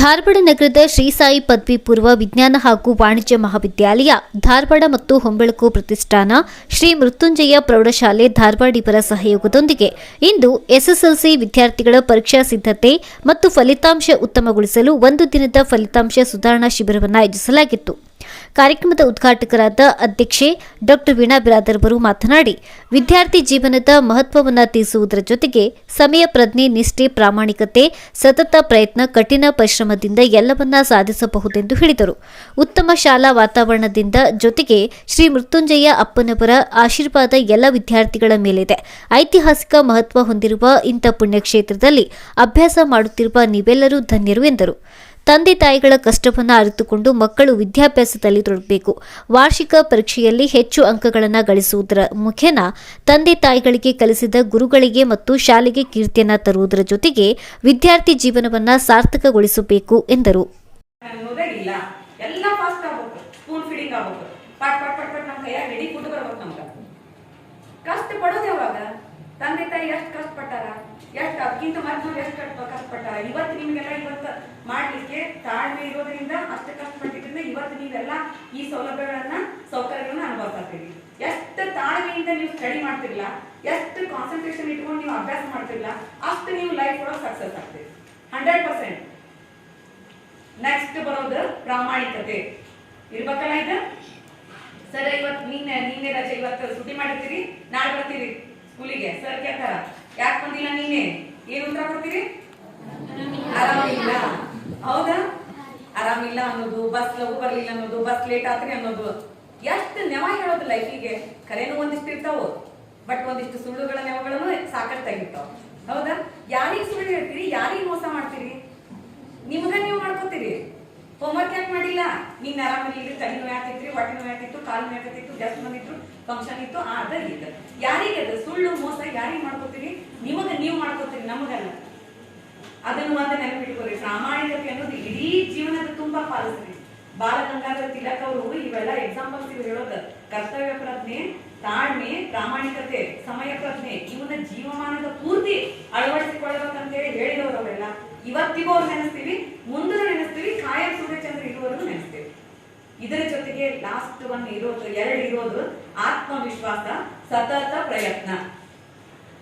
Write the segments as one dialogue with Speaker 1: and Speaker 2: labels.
Speaker 1: ಧಾರವಾಡ ನಗರದ ಶ್ರೀ ಸಾಯಿ ಪದವಿ ಪೂರ್ವ ವಿಜ್ಞಾನ ಹಾಗೂ ವಾಣಿಜ್ಯ ಮಹಾವಿದ್ಯಾಲಯ, ಧಾರವಾಡ ಮತ್ತು ಹೊಂಬೆಳಕು ಪ್ರತಿಷ್ಠಾನ, ಶ್ರೀ ಮೃತ್ಯುಂಜಯ ಪ್ರೌಢಶಾಲೆ ಧಾರವಾಡ ಇವರ ಸಹಯೋಗದೊಂದಿಗೆ ಇಂದು ಎಸ್ಎಸ್ಎಲ್ಸಿ ವಿದ್ಯಾರ್ಥಿಗಳ ಪರೀಕ್ಷಾ ಸಿದ್ಧತೆ ಮತ್ತು ಫಲಿತಾಂಶ ಉತ್ತಮಗೊಳಿಸಲು ಒಂದು ದಿನದ ಫಲಿತಾಂಶ ಸುಧಾರಣಾ ಶಿಬಿರವನ್ನು ಆಯೋಜಿಸಲಾಗಿತ್ತು. ಕಾರ್ಯಕ್ರಮದ ಉದ್ಘಾಟಕರಾದ ಅಧ್ಯಕ್ಷೆ ಡಾಕ್ಟರ್ ವೀಣಾ ಬಿರಾದರ್ ಅವರು ಮಾತನಾಡಿ, ವಿದ್ಯಾರ್ಥಿ ಜೀವನದ ಮಹತ್ವವನ್ನು ತಿಳಿಸುವುದರ ಜೊತೆಗೆ ಸಮಯ ಪ್ರಜ್ಞೆ, ನಿಷ್ಠೆ, ಪ್ರಾಮಾಣಿಕತೆ, ಸತತ ಪ್ರಯತ್ನ, ಕಠಿಣ ಪರಿಶ್ರಮದಿಂದ ಎಲ್ಲವನ್ನ ಸಾಧಿಸಬಹುದೆಂದು ಹೇಳಿದರು. ಉತ್ತಮ ಶಾಲಾ ವಾತಾವರಣದಿಂದ ಜೊತೆಗೆ ಶ್ರೀ ಮೃತ್ಯುಂಜಯ ಅಪ್ಪನವರ ಆಶೀರ್ವಾದ ಎಲ್ಲ ವಿದ್ಯಾರ್ಥಿಗಳ ಮೇಲಿದೆ. ಐತಿಹಾಸಿಕ ಮಹತ್ವ ಹೊಂದಿರುವ ಇಂಥ ಪುಣ್ಯಕ್ಷೇತ್ರದಲ್ಲಿ ಅಭ್ಯಾಸ ಮಾಡುತ್ತಿರುವ ನೀವೆಲ್ಲರೂ ಧನ್ಯರು ಎಂದರು. ತಂದೆ ತಾಯಿಗಳ ಕಷ್ಟವನ್ನು ಅರಿತುಕೊಂಡು ಮಕ್ಕಳು ವಿದ್ಯಾಭ್ಯಾಸದಲ್ಲಿ ತೊಡಗಬೇಕು. ವಾರ್ಷಿಕ ಪರೀಕ್ಷೆಯಲ್ಲಿ ಹೆಚ್ಚು ಅಂಕಗಳನ್ನು ಗಳಿಸುವುದರ ಮುಖೇನ ತಂದೆ ತಾಯಿಗಳಿಗೆ ಕಲಿಸಿದ ಗುರುಗಳಿಗೆ ಮತ್ತು ಶಾಲೆಗೆ ಕೀರ್ತಿಯನ್ನು ತರುವುದರ ಜೊತೆಗೆ ವಿದ್ಯಾರ್ಥಿ ಜೀವನವನ್ನ ಸಾರ್ಥಕಗೊಳಿಸಬೇಕು ಎಂದರು.
Speaker 2: ಕಷ್ಟ ಪಡೋದು ಯಾವಾಗ? ತಂದೆ ತಾಯಿ ಎಷ್ಟು ಕಷ್ಟಪಟ್ಟಾರ? ಎಷ್ಟು ಅದಕ್ಕಿಂತ ಮೊದ್ಲು ಎಷ್ಟು ಕಷ್ಟ ಕಷ್ಟಪಟ್ಟಾರ? ಇವತ್ತು ನಿಮ್ಗೆಲ್ಲ ಇವತ್ತು ಮಾಡ್ಲಿಕ್ಕೆ ತಾಳ್ಮೆ ಇರೋದ್ರಿಂದ ಅಷ್ಟು ಕಷ್ಟಪಟ್ಟಿದ್ರಿಂದ ಇವತ್ತು ನೀವೆಲ್ಲ ಈ ಸೌಲಭ್ಯಗಳನ್ನ, ಸೌಕರ್ಯಗಳನ್ನ ಅನುಭವಿಸ್ತೀರಿ ಎಷ್ಟು ತಾಳ್ಮೆಯಿಂದ ನೀವು ಸ್ಟಡಿ ಮಾಡ್ತಿರ್ಲ, ಎಷ್ಟು ಕಾನ್ಸಂಟ್ರೇಷನ್ ಇಟ್ಕೊಂಡು ನೀವು ಅಭ್ಯಾಸ ಮಾಡ್ತಿರ್ಲ, ಅಷ್ಟು ನೀವು ಲೈಫ್ ಒಳಗೆ ಸಕ್ಸಸ್ ಆಗ್ತೀರಿ. ಹಂಡ್ರೆಡ್ ಪರ್ಸೆಂಟ್ ನೆಕ್ಸ್ಟ್ ಬರೋದು ಪ್ರಾಮಾಣಿಕತೆ. ಇರ್ಬೇಕಲ್ಲ ಇದು? ಸರ್, ಇವತ್ತು ನಿನ್ನೆ ನೀನೇ ರಜೆ ಇವತ್ತು ಸುದ್ದಿ ಮಾಡಿರ್ತೀರಿ, ನಾಳೆ ಬರ್ತೀರಿ. ಸ್ಕೂಲಿಗೆ? ಸರ್ ಕೇಳ್ತಾರ? ಯಾಕೆ ಬಂದಿಲ್ಲ ನೀನೆ? ಏನ್ ಉತ್ತರ ಕೊಡ್ತೀರಿ? ಆರಾಮಿಲ್ಲ. ಹೌದಾ? ಆರಾಮಿಲ್ಲ ಅನ್ನೋದು ಬಸ್ ಲಗು ಬರ್ಲಿಲ್ಲ ಅನ್ನೋದು ಬಸ್ ಲೇಟ್ ಆತ್ರಿ ಅನ್ನೋದು. ಎಷ್ಟು ನೆವ ಹೇಳೋದು ಲೈಫಿಗೆ ಕರೆನೂ ಒಂದಿಷ್ಟು ಇರ್ತಾವು ಬಟ್ ಒಂದಿಷ್ಟು ಸುಳ್ಳುಗಳ ನೆವಗಳನ್ನು ಸಾಕಷ್ಟಾಗಿರ್ತಾವ ಹೌದಾ? ಯಾರಿಗೆ ಸುಳ್ಳು ಹೇಳ್ತೀರಿ, ಯಾರಿಗೆ ಮೋಸ ಮಾಡ್ತೀರಿ? ನಿಮ್ಗ ನೀವು ಮಾಡ್ಕೋತೀರಿ. ಹೋಮ್ವರ್ಕ್ ಯಾಕೆ ಮಾಡಿಲ್ಲ? ನೀನ್ ಆರಾಮಿಲ್ಲ ತಲೆ ನೋವು ಯಾಕಿತ್ರಿ ಹೊಟ್ಟೆ ನೋವು ಯಾಕಿತ್ತು ಕಾಲು ನೋವು ಯಾಕಿತ್ತು ಗೆಸ್ಟ್ ಬಂದಿತ್ತು ಫಂಕ್ಷನ್ ಇತ್ತು ಆದ ಇದು. ಯಾರಿಗೆ ಅದು? ಸುಳ್ಳು, ಮೋಸ ಯಾರಿಗೆ ಮಾಡ್ಕೋತೀರಿ? ನಿಮಗೆ ನೀವು ಮಾಡ್ಕೋತೀರಿ, ನಮಗಲ್ಲ. ಅದನ್ನು ಮಾತ್ರ ನೆನಪಿಟ್ಕೋರಿ ಪ್ರಾಮಾಣಿಕತೆ ಅನ್ನೋದು ಇಡೀ ಜೀವನದ ತುಂಬಾ ಪಾಲಿಸ್ರಿ ಬಾಲಗಂಗಾಧರ ತಿಲಕ್ ಅವರು ಇವೆಲ್ಲ ಎಕ್ಸಾಂಪಲ್ಸ್ ಇವ್ರು ಹೇಳೋದು. ಕರ್ತವ್ಯ ಪ್ರಜ್ಞೆ, ತಾಳ್ಮೆ, ಪ್ರಾಮಾಣಿಕತೆ, ಸಮಯ ಪ್ರಜ್ಞೆ ಇವನ್ನ ಜೀವಮಾನದ ಪೂರ್ತಿ ಅಳವಡಿಸಿಕೊಳ್ಳಬೇಕಂತೇಳಿ ಹೇಳಿದವರು ಅವೆಲ್ಲ ಇವತ್ತಿಗೂ ಅವ್ರು ನೆನೆಸ್ತೀವಿ, ಮುಂದೂ ನೆನೆಸ್ತೀವಿ, ಕಾಯಂ ಸೂರ್ಯಚಂದ್ರ ಇರುವವರೆಗೂ ನೆನೆಸ್ತೀವಿ. ಇದರ ಜೊತೆಗೆ ಲಾಸ್ಟ್ ಒನ್ ಇರೋದು, ಎರಡು ಇರೋದು ಆತ್ಮವಿಶ್ವಾಸ, ಸತತ ಪ್ರಯತ್ನ.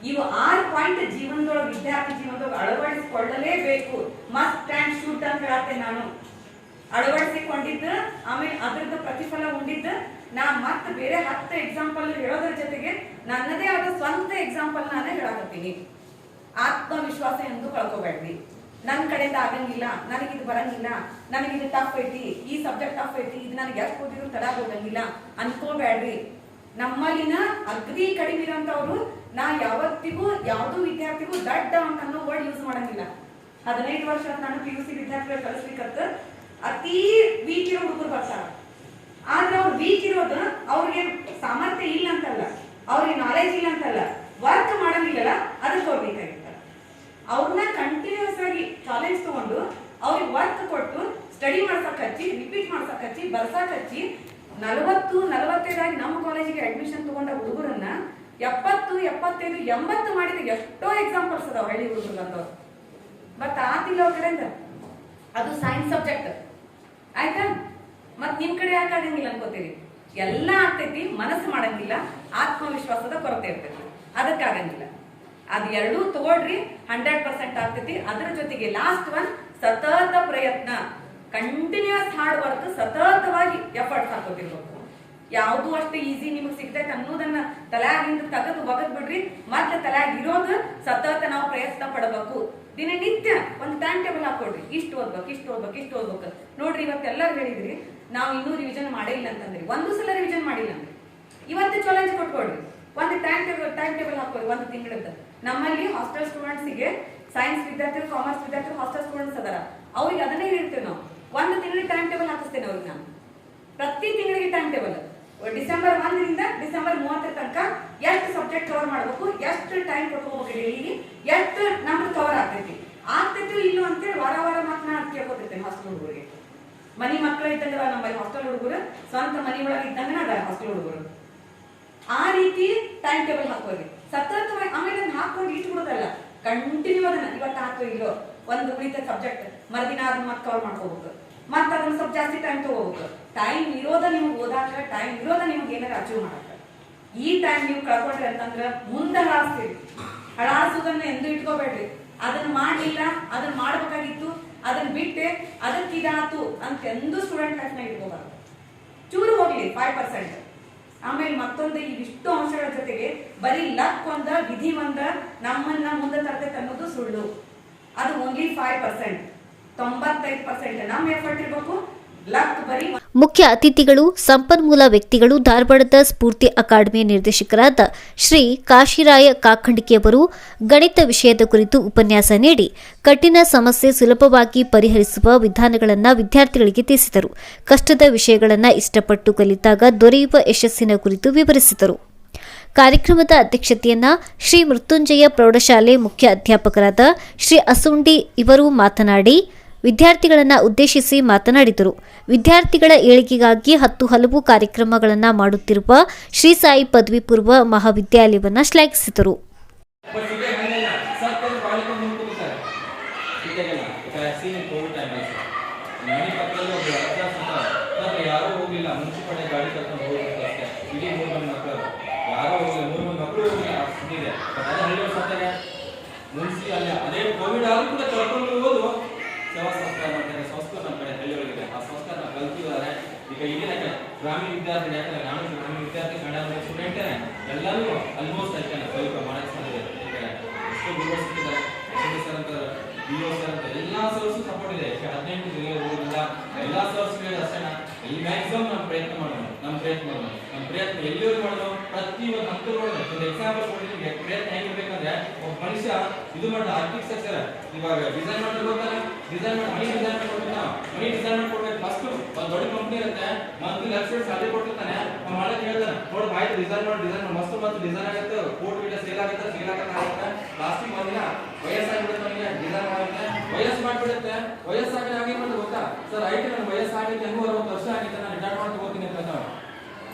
Speaker 2: ಇವು ಆರು ಪಾಯಿಂಟ್ ಜೀವನದೊಳಗೆ, ವಿದ್ಯಾರ್ಥಿ ಜೀವನದೊಳಗೆ ಅಳವಡಿಸಿಕೊಳ್ಳಲೇಬೇಕು. ಮಸ್ಟ್ ಅಂಡ್ ಶೂಟ್ ಅಂತ ಹೇಳತ್ತೆ ನಾನು. ಅಳವಡಿಸಿಕೊಂಡಿದ್ದು, ಆಮೇಲೆ ಅದ್ರದ್ದು ಪ್ರತಿಫಲ ಉಂಡಿದ್ದು ನಾ ಮತ್ತೆ ಬೇರೆ ಹತ್ತು ಎಕ್ಸಾಂಪಲ್ ಹೇಳೋದ್ರ ಜೊತೆಗೆ ನನ್ನದೇ ಆದ ಸ್ವಂತ ಎಕ್ಸಾಂಪಲ್ ನಾನೇ ಹೇಳಕತ್ತೀನಿ. ಆತ್ಮವಿಶ್ವಾಸ ಎಂದು ಕಳ್ಕೊಬೇಡ್ರಿ. ನನ್ನ ಕಡೆಯಿಂದ ಆಗಂಗಿಲ್ಲ ನನಗಿದು ಬರಂಗಿಲ್ಲ ನನಗಿದು ಟಫ್ ಐತಿ, ಈ ಸಬ್ಜೆಕ್ಟ್ ಟಫ್ ಐತಿ, ಇದು ನನಗೆ ಎಷ್ಟು ಓದಿದ್ರು ತಡ ಹೋಗಂಗಿಲ್ಲ ಅನ್ಕೋಬೇಡ್ರಿ ನಮ್ಮಲ್ಲಿನ ಅಗ್ರಿ ಕಡಿಮೆ ಇರೋಂಥವ್ರು ನಾ ಯಾವತ್ತಿಗೂ ಯಾವ್ದು ವಿದ್ಯಾರ್ಥಿಗೂ ದಡ್ಡ ಅಂತ ಅನ್ನೋ ವರ್ಡ್ ಯೂಸ್ ಮಾಡಂಗಿಲ್ಲ. ಹದಿನೈದು ವರ್ಷ ನಾನು ಪಿ ಯು ಸಿ ವಿದ್ಯಾರ್ಥಿಗಳು ಕಲಿಸ್ಬೇಕಂತ ಅತಿ ವೀಕ್ ಇರೋ ಹುಡುಗರು ಬರ್ತಾರ. ಆದ್ರೆ ಅವ್ರು ವೀಕ್ ಇರೋದು ಅವ್ರಿಗೆ ಸಾಮರ್ಥ್ಯ ಇಲ್ಲ ಅಂತಲ್ಲ, ಅವ್ರಿಗೆ ನಾಲೆಜ್ ಇಲ್ಲ ಅಂತಲ್ಲ ವರ್ಕ್ ಮಾಡಂಗಿಲ್ಲಲ್ಲ ಅದಕ್ಕೆ ಬೇಕಾಗಿರ್ತಾರೆ ಅವ್ರನ್ನ ಕಂಟಿನ್ಯೂಸ್ ಆಗಿ ಚಾಲೆಂಜ್ ತಗೊಂಡು ಅವ್ರಿಗೆ ವರ್ಕ್ ಕೊಟ್ಟು ಸ್ಟಡಿ ಮಾಡ್ಸಕ್ ಹಚ್ಚಿ ರಿಪೀಟ್ ಮಾಡ್ಸಕ್ ಹಚ್ಚಿ, ಬರ್ಸಕ್ ಹಚ್ಚಿ ನಲವತ್ತು, ನಲವತ್ತೈದಾಗಿ ನಮ್ಮ ಕಾಲೇಜಿಗೆ ಅಡ್ಮಿಷನ್ ತಗೊಂಡ ಹುಡುಗರನ್ನ ಎಪ್ಪತ್ತು, ಎಪ್ಪತ್ತೈದು, ಎಂಬತ್ತು ಮಾಡಿದ ಎಷ್ಟೋ ಎಕ್ಸಾಂಪಲ್ಸ್ ಅದಾವ ಹಳ್ಳಿ ಹುಡುಗರು ಅಂತವ್ರು ಬಟ್ ಆತಿಲ್ಲ ಕಡೆಯಿಂದ ಅದು ಸೈನ್ಸ್ ಸಬ್ಜೆಕ್ಟ್ ಆಯ್ತಾ? ಮತ್ ನಿಮ್ ಕಡೆ ಯಾಕೆ ಆಗಂಗಿಲ್ಲ ಅನ್ಕೋತೀರಿ ಎಲ್ಲ ಆಗ್ತೈತಿ, ಮನಸ್ಸು ಮಾಡಂಗಿಲ್ಲ, ಆತ್ಮವಿಶ್ವಾಸದ ಕೊರತೆ ಇರ್ತೈತಿ. ಅದಕ್ಕಾಗಂಗಿಲ್ಲ. ಅದ್ ಎರಡೂ ತಗೊಳ್ರಿ ಹಂಡ್ರೆಡ್ ಪರ್ಸೆಂಟ್ ಆಗ್ತೈತಿ. ಅದ್ರ ಜೊತೆಗೆ ಲಾಸ್ಟ್ ಒನ್ ಸತತ ಪ್ರಯತ್ನ. ಕಂಟಿನ್ಯೂಸ್ ಹಾರ್ಡ್ ವರ್ಕ್ ಸತತವಾಗಿ ಎಫರ್ಟ್ಸ್ ಹಾಕೋತಿರ್ಬೇಕು ಯಾವುದು ಅಷ್ಟು ಈಸಿ ನಿಮಗೆ ಸಿಗ್ತೈತೆ ಅನ್ನೋದನ್ನ ತಲೆಯಾಗಿಂದ ತಗದು ಒಗದ್ ಬಿಡ್ರಿ. ಮತ್ತೆ ತಲೆಯಾಗಿರೋದು ಸತತ ನಾವು ಪ್ರಯತ್ನ ಪಡಬೇಕು. ದಿನನಿತ್ಯ ಒಂದು ಟೈಮ್ ಟೇಬಲ್ ಹಾಕೊಡ್ರಿ ಇಷ್ಟು ಓದ್ಬೇಕು ಇಷ್ಟು ಓದ್ಬೇಕು ಇಷ್ಟು ಓದ್ಬೇಕು ನೋಡ್ರಿ, ಇವತ್ತೆಲ್ಲರೂ ಹೇಳಿದ್ರಿ, ನಾವು ಇನ್ನೂ ರಿವಿಷನ್ ಮಾಡಿಲ್ಲ ಅಂತಂದ್ರೆ. ಒಂದು ಸಲ ರಿವಿಷನ್ ಮಾಡಿಲ್ಲ ಅಂದ್ರೆ ಇವತ್ತು ಚಾಲೆಂಜ್ ಕೊಟ್ಕೊಡ್ರಿ ಒಂದು ಟೈಮ್ ಟೇಬಲ್ ಟೈಮ್ ಟೇಬಲ್ ಹಾಕೊಡಿ ಒಂದು ತಿಂಗಳದ್ದು ನಮ್ಮಲ್ಲಿ ಹಾಸ್ಟೆಲ್ ಸ್ಟೂಡೆಂಟ್ಸಿಗೆ ಸೈನ್ಸ್ ವಿದ್ಯಾರ್ಥಿಗಳು ಕಾಮರ್ಸ್ ವಿದ್ಯಾರ್ಥಿ ಹಾಸ್ಟೆಲ್ ಸ್ಟೂಡೆಂಟ್ಸ್ ಅದಾರ. ಅವ್ರಿಗೆ ಅದನ್ನೇ ಹೇಳ್ತೇವೆ ನಾವು. ಒಂದು ತಿಂಗಳಿಗೆ ಟೈಮ್ ಟೇಬಲ್ ಹಾಕಿಸ್ತೇನೆ ಅವ್ರಿಗೆ ನಾನು. ಪ್ರತಿ ತಿಂಗಳಿಗೆ ಟೈಮ್ ಟೇಬಲ್ ಡಿಸೆಂಬರ್ ಒಂದರಿಂದ ಡಿಸೆಂಬರ್ ಮೂವತ್ತರ ತನಕ ಎಷ್ಟು ಸಬ್ಜೆಕ್ಟ್ ಕವರ್ ಮಾಡಬೇಕು, ಎಷ್ಟು ಟೈಮ್ ಕೊಟ್ಕೋಬೇಕು ಡೈಲಿ ಎಷ್ಟು ನಮ್ದು ಕವರ್ ಆಗ್ತೈತಿ. ಆಗ್ತೈತಿ ಇಲ್ಲೋ ಅಂತೇಳಿ ವಾರ ವಾರ ಮಾತ್ರ ನಾನು ಕೇಳ್ಕೊತಿರ್ತೇನೆ ಹಾಸ್ಟೆಲ್ ಹುಡುಗರಿಗೆ. ಮನಿ ಮಕ್ಕಳು ಇದ್ದಂಗೆ ನಮ್ಮಲ್ಲಿ ಹಾಸ್ಟೆಲ್ ಹುಡುಗರು, ಸ್ವಂತ ಮನಿ ಒಳಗೆ ಇದ್ದಂಗೆ ಹಾಸ್ಟೆಲ್ ಹುಡುಗರು. ಆ ರೀತಿ ಟೈಮ್ ಟೇಬಲ್ ಹಾಕೋರಿ ಸತತವಾಗಿ ಆಮೇಲೆ ಅದನ್ನ ಹಾಕೊಂಡು ಇಟ್ಬಿಡೋದಲ್ಲ ಕಂಟಿನ್ಯೂ ಅದನ್ನ. ಇವತ್ತು ಹಾಕೋ ಇಲ್ಲೋ ಒಂದು ಉಳಿದ ಸಬ್ಜೆಕ್ಟ್ ಮರುದಿನ ಅದನ್ನ ಮತ್ತೆ ಕವರ್ ಮಾಡ್ಕೋಬೇಕು. ಮತ್ತೆ ಅದನ್ನ ಸ್ವಲ್ಪ ಜಾಸ್ತಿ ಟೈಮ್ ತಗೋಬೇಕು. ಟೈಮ್ ಇರೋದ ನಿಮ್ಗೆ ಓದಾಕ ಟೈಮ್ ಇರೋದ ನಿಮ್ಗೆ ಏನಾರ ಅಚೀವ್ ಮಾಡಕ. ಈ ಟೈಮ್ ನೀವು ಕಳ್ಕೊಂಡ್ರಿ ಅಂತಂದ್ರೆ ಮುಂದೆ ಹಳಾಸ್ತೀರಿ ಹಳಾಸುದನ್ನ ಎಂದೂ ಇಟ್ಕೋಬೇಡ್ರಿ. ಅದನ್ನ ಮಾಡಲಿಲ್ಲ, ಅದನ್ನ ಮಾಡ್ಬೇಕಾಗಿತ್ತು, ಅದನ್ನ ಬಿಟ್ಟೆ, ಅದಕ್ಕೆ ಇದಾತು ಅಂತ ಎಂದು ಸ್ಟೂಡೆಂಟ್ ಲೈಫ್ನ ಇಟ್ಕೋಬಾರ್ದು. ಚೂರು ಹೋಗ್ಲಿ ಫೈವ್ ಪರ್ಸೆಂಟ್ ಆಮೇಲೆ ಮತ್ತೊಂದು ಇವಿಷ್ಟು ಅಂಶಗಳ ಜೊತೆಗೆ ಬರೀ ಲಕ್ ಒಂದ, ವಿಧಿ ಒಂದ, ನಮ್ಮನ್ನ ಮುಂದೆ ತರ್ತೈತೆ ಅನ್ನೋದು ಸುಳ್ಳು. ಅದು ಓನ್ಲಿ ಫೈವ್ ಪರ್ಸೆಂಟ್ ತೊಂಬತ್ತೈದು ಪರ್ಸೆಂಟ್ ನಮ್ಮ ಎಫರ್ಟ್ ಇರ್ಬೇಕು
Speaker 1: ಮುಖ್ಯ ಅತಿಥಿಗಳು, ಸಂಪನ್ಮೂಲ ವ್ಯಕ್ತಿಗಳು, ಧಾರವಾಡದ ಸ್ಫೂರ್ತಿ ಅಕಾಡೆಮಿ ನಿರ್ದೇಶಕರಾದ ಶ್ರೀ ಕಾಶಿರಾಯ ಕಾಖಂಡಿಕೆಯವರು ಗಣಿತ ವಿಷಯದ ಕುರಿತು ಉಪನ್ಯಾಸ ನೀಡಿ ಕಠಿಣ ಸಮಸ್ಯೆ ಸುಲಭವಾಗಿ ಪರಿಹರಿಸುವ ವಿಧಾನಗಳನ್ನು ವಿದ್ಯಾರ್ಥಿಗಳಿಗೆ ತಿಳಿಸಿದರು. ಕಷ್ಟದ ವಿಷಯಗಳನ್ನು ಇಷ್ಟಪಟ್ಟು ಕಲಿತಾಗ ದೊರೆಯುವ ಯಶಸ್ಸಿನ ಕುರಿತು ವಿವರಿಸಿದರು. ಕಾರ್ಯಕ್ರಮದ ಅಧ್ಯಕ್ಷತೆಯನ್ನ ಶ್ರೀ ಮೃತ್ಯುಂಜಯ ಪ್ರೌಢಶಾಲೆ ಮುಖ್ಯ ಅಧ್ಯಾಪಕರಾದ ಶ್ರೀ ಅಸುಂಡಿ ಇವರು ಮಾತನಾಡಿ ವಿದ್ಯಾರ್ಥಿಗಳನ್ನು ಉದ್ದೇಶಿಸಿ ಮಾತನಾಡಿದರು. ವಿದ್ಯಾರ್ಥಿಗಳ ಏಳಿಗೆಗಾಗಿ ಹತ್ತು ಹಲವು ಕಾರ್ಯಕ್ರಮಗಳನ್ನು ಮಾಡುತ್ತಿರುವ ಶ್ರೀ ಸಾಯಿ ಪದವಿ ಪೂರ್ವ ಮಹಾವಿದ್ಯಾಲಯವನ್ನು ಶ್ಲಾಘಿಸಿದರು.
Speaker 3: ಮುನ್ಸಿ ಅಲ್ಲಿ ಅದೇ ಕೋವಿಡ್ ಆದ್ರೂ ಕೂಡ ಕರ್ಕೊಂಡು ಹೋಗೋದು ಸೇವಾ ಸಂಸ್ಕಾರ ಮಾಡ್ತಾರೆ ಸಂಸ್ಕೃತ ನಮ್ಮ ಕಡೆ ಹಳ್ಳಿಯೊಳಗಿದೆ. ಆ ಸಂಸ್ಕಾರ ಕಲ್ತಿದ್ದಾರೆ. ಈಗ ಈಗಿನ ಗ್ರಾಮೀಣ ವಿದ್ಯಾರ್ಥಿ ಯಾಕಂದ್ರೆ ನಾನು ಗ್ರಾಮೀಣ ವಿದ್ಯಾರ್ಥಿ ಕನ್ನಡ ಸ್ಟೂಡೆಂಟ್ ಎಲ್ಲರೂ ಆಲ್ಮೋಸ್ಟ್ ಐತೆ ಸ್ವಲ್ಪ ಮಾಡಕ್ಕೆ ಸಾಧ್ಯ ಎಷ್ಟೋ ಸಿಕ್ಕಿದ್ದಾರೆ ಸರ್ ಅಂತ ಬಿ ಓ ಸರ್ ಅಂತ ಎಲ್ಲಾ ಸೋರ್ಸು ಸಪೋರ್ಟ್ ಇದೆ. ಹದಿನೆಂಟು ಜಿಲ್ಲೆ ಹೋಗಿಲ್ಲ ಎಲ್ಲಾ ಸೋರ್ಸ್ಗಳು ಅಷ್ಟೇ ಇಲ್ಲಿ ಮ್ಯಾಕ್ಸಿಮಮ್ ನಮ್ಮ ಪ್ರಯತ್ನ ಮಾಡೋಣ ನಮ್ಮ ಪ್ರಯತ್ನ ಮಾಡೋಣ ನಮ್ಮ ಪ್ರಯತ್ನ ಎಲ್ಲಿವರೆಗೂ ಮಾಡೋದು? ಒಂದು ಹಂತದೊಳಗೆ ಒಂದು ಎಕ್ಸಾಂಪಲ್ ಕೊಟ್ಟಿದ್ದೀನಿ ಪ್ರಯತ್ನ ಹೆಂಗಿರ್ಬೇಕಂದ್ರೆ, ಒಬ್ಬ ಮನುಷ್ಯ ಇದು ಮಾಡಿದ ಆರ್ಕಿಟೆಕ್ಚರ್ ಇವಾಗ ಡಿಸೈನ್ ಮಾಡ್ಲಿಕ್ಕೆ ಹೋಗ್ತಾನೆ ಡಿಸೈನ್ ಮಾಡಿ ಮನಿ ಡಿಸೈನ್ ಮಾಡಿ ಕೊಡ್ತಾನೆ? ಮನಿ ಡಿಸೈನ್ ಕೊಡ್ಬೇಕು. ಫಸ್ಟ್ ಒಂದು ದೊಡ್ಡ ಕಂಪ್ನಿ ಇರುತ್ತೆ. ಮಂತ್ಲಿ ಲಕ್ಷ ಸ್ಯಾಲರಿ ಕೊಟ್ಟಿರ್ತಾನೆ. ಅವ್ನು ಮಾಡಕ್ಕೆ ಹೇಳ್ತಾನೆ. ನೋಡಿ ಬಾಯ್ ಡಿಸೈನ್ ಮಾಡಿ ಡಿಸೈನ್ ಮಸ್ತ್ ಮಸ್ತ್ ಡಿಸೈನ್ ಆಗುತ್ತೆ. ಕೋಟ್ ಗಿಡ ಸೇಲ್ ಆಗುತ್ತೆ ಸೇಲ್ ಆಗುತ್ತೆ ಆಗುತ್ತೆ. ಲಾಸ್ಟಿಗೆ ಒಂದಿನ ವಯಸ್ಸಾಗಿಬಿಡುತ್ತೆ ನನಗೆ ಡಿಸೈನ್ ಮಾಡುತ್ತೆ ವಯಸ್ಸು ಮಾಡ್ಬಿಡುತ್ತೆ. ವಯಸ್ಸಾಗಿ ಆಗಿರ್ಬೋದು ಗೊತ್ತಾ? ಸರ್ ಐಟಿ ನನ್ನ ವಯಸ್ಸಾಗಿತ್ತು ಹೆಂಗೋ ಅರವತ್ತು ವರ್ಷ ಆಗಿತ್ತು. ನಾನು ರಿಟೈರ್ ತಗೋತೀನಿ ಅಂತ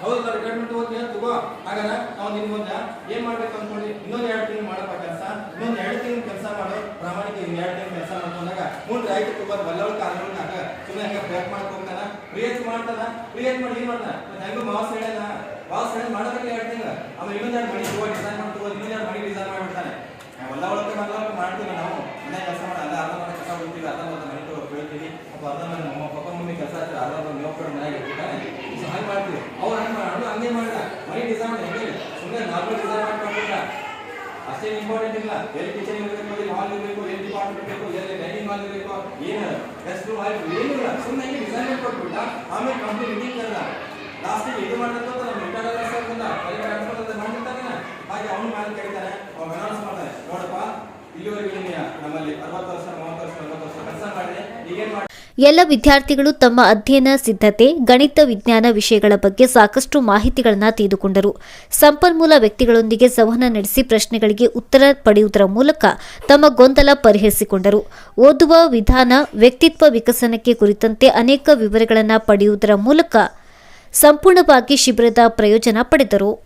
Speaker 3: ಹೌದು ಸರ್ ರಿಟೈರ್ಮೆಂಟ್ ಹೋಗ್ತೀನಿ ತಗೋ. ಹಾಗಾದ್ರೆ ನಾವು ನಿನ್ ಮುಂದೆ ಏನ್ ಮಾಡ್ಬೇಕು ಅನ್ಕೊಳ್ಳಿ ಇನ್ನೊಂದ್ ಎರಡು ತಿಂಗಳು ಮಾಡಪ್ಪ ಕೆಲಸ ಇನ್ನೊಂದ್ ಎರಡು ತಿಂಗಳು ಕೆಲಸ ಮಾಡು ಪ್ರಾಮಾಣಿಕ ಇನ್ ಎರಡು ತಿಂಗಳು ಕೆಲಸ ಮಾಡ್ಕೊಂಡಾಗ ಮುಂದೆ ರೈತ ತಗೋ ಬಲ್ಲವ ಕಾಲಗಳಾಗ ಸುಮ್ಮನೆ ಹಂಗ ಬ್ರೇಕ್ ಮಾಡ್ಕೊಂತಾನ? ಪ್ರಿಯತ್ ಮಾಡ್ತಾನ? ಪ್ರಿಯತ್ ಮಾಡಿ ಏನ್ ಮಾಡ್ತಾನ? ಹೆಂಗು ಮಾಸ್ ಹೇಳಲ್ಲ. ಬಾಸ್ ಹೇಳಿ ಮಾಡೋದಕ್ಕೆ ತಿಂಗಳು. ಆಮೇಲೆ ಇನ್ನೊಂದ್ ಎರಡು ಮನಿ ತಗೋ ಡಿಸೈನ್ ಮಾಡಿ ತಗೋ ಇನ್ನೊಂದ್ ಎರಡು ಮನಿ ಡಿಸೈನ್ ಮಾಡ್ಬಿಡ್ತಾನೆ. ಎಲ್ಲ ಒಳಗೆ ಮಲ್ಲ ಮಾಡ್ತೀವಿ ನಾವು. ಮನೆ ಕೆಲಸ ಮಾಡಿ, ಅಲ್ಲ ಅರ್ಧ ಮನೆ ಕೆಲಸ ಬಿಡ್ತೀವಿ ಅರ್ಧ ಮತ್ತೆ ಮನೆ ತಗೋ ಬೆಳಿತೀವಿ ಅಪ್ಪ ಅರ್ಧ ಮನೆ ನಮ್ಮ ಪಪ್ಪ ಮಮ್ಮಿ ಕೆಲಸ ಆಯ್ತು ಅರ್ಧ ಒಂದು ಮೇವು ಕಡೆ ಮನೆಯಾಗ ಇರ್ತಾರೆ ಸೊ ಹಾಗೆ ಮಾಡ್ತೀವಿ. ಅವ್ರು ಹಂಗೆ ಮಾಡು ಹಂಗೆ ಮಾಡಿದ ಮನೆ ಡಿಸೈನ್ ಹೆಂಗೆ. ಸುಮ್ಮನೆ ನಾರ್ಮಲ್ ಡಿಸೈನ್ ಮಾಡ್ಕೊಂಡಿಲ್ಲ ಅಷ್ಟೇ ಇಂಪಾರ್ಟೆಂಟ್ ಇಲ್ಲ. ಎಲ್ಲಿ ಕಿಚನ್ ಇರಬೇಕು ಎಲ್ಲಿ ಇರಬೇಕು ಎಲ್ಲಿ ಡಿಪಾರ್ಟ್ಮೆಂಟ್ ಬೇಕು ಎಲ್ಲಿ ಡೈನಿಂಗ್ ಇರಬೇಕು ಏನು ರೂಮ್ ಹಾಲ್ ಏನಿಲ್ಲ ಸುಮ್ಮನೆ ಹಿಂಗೆ ಡಿಸೈನ್ ಕೊಟ್ಬಿಟ್ಟ, ಆಮೇಲೆ ಕಂಪ್ನಿ ಮೀಟಿಂಗ್ ಕರೆದ ಲಾಸ್ಟಿಗೆ ಇದು ಮಾಡಿರ್ತಂತ ನಮ್ಮ ರಿಟೈರ್ ಸರ್ ಬಂದ ಪರಿಹಾರ ಟ್ರಾನ್ಸ್ಫರ್ ಮಾಡಿರ್ತಾನೆ ಹಾಗೆ ಅವನು ಮಾಡಿ ಕೇಳ್ತಾನೆ ಅವ ಅನೌನ್ಸ್ ಮಾಡ್ತಾನೆ, ನೋಡಪ್ಪ, ಇಲ್ಲಿವರೆಗೆ ನಮ್ಮಲ್ಲಿ ಅರವತ್ತು ವರ್ಷ, ಮೂವತ್ತು ವರ್ಷ, ನಲವತ್ತು ವರ್ಷ ಕೆಲಸ ಮಾಡಿದೆ ಈಗೇನು ಮಾಡಿ
Speaker 1: ಎಲ್ಲ ವಿದ್ಯಾರ್ಥಿಗಳು ತಮ್ಮ ಅಧ್ಯಯನ ಸಿದ್ಧತೆ, ಗಣಿತ ವಿಜ್ಞಾನ ವಿಷಯಗಳ ಬಗ್ಗೆ ಸಾಕಷ್ಟು ಮಾಹಿತಿಗಳನ್ನು ತೆಗೆದುಕೊಂಡರು ಸಂಪನ್ಮೂಲ ವ್ಯಕ್ತಿಗಳೊಂದಿಗೆ ಸಂವಹನ ನಡೆಸಿ ಪ್ರಶ್ನೆಗಳಿಗೆ ಉತ್ತರ ಪಡೆಯುವುದರ ಮೂಲಕ ತಮ್ಮ ಗೊಂದಲ ಪರಿಹರಿಸಿಕೊಂಡರು. ಓದುವ ವಿಧಾನ, ವ್ಯಕ್ತಿತ್ವ ವಿಕಸನಕ್ಕೆ ಕುರಿತಂತೆ ಅನೇಕ ವಿವರಗಳನ್ನು ಪಡೆಯುವುದರ ಮೂಲಕ ಸಂಪೂರ್ಣವಾಗಿ ಶಿಬಿರದ ಪ್ರಯೋಜನ ಪಡೆದರು.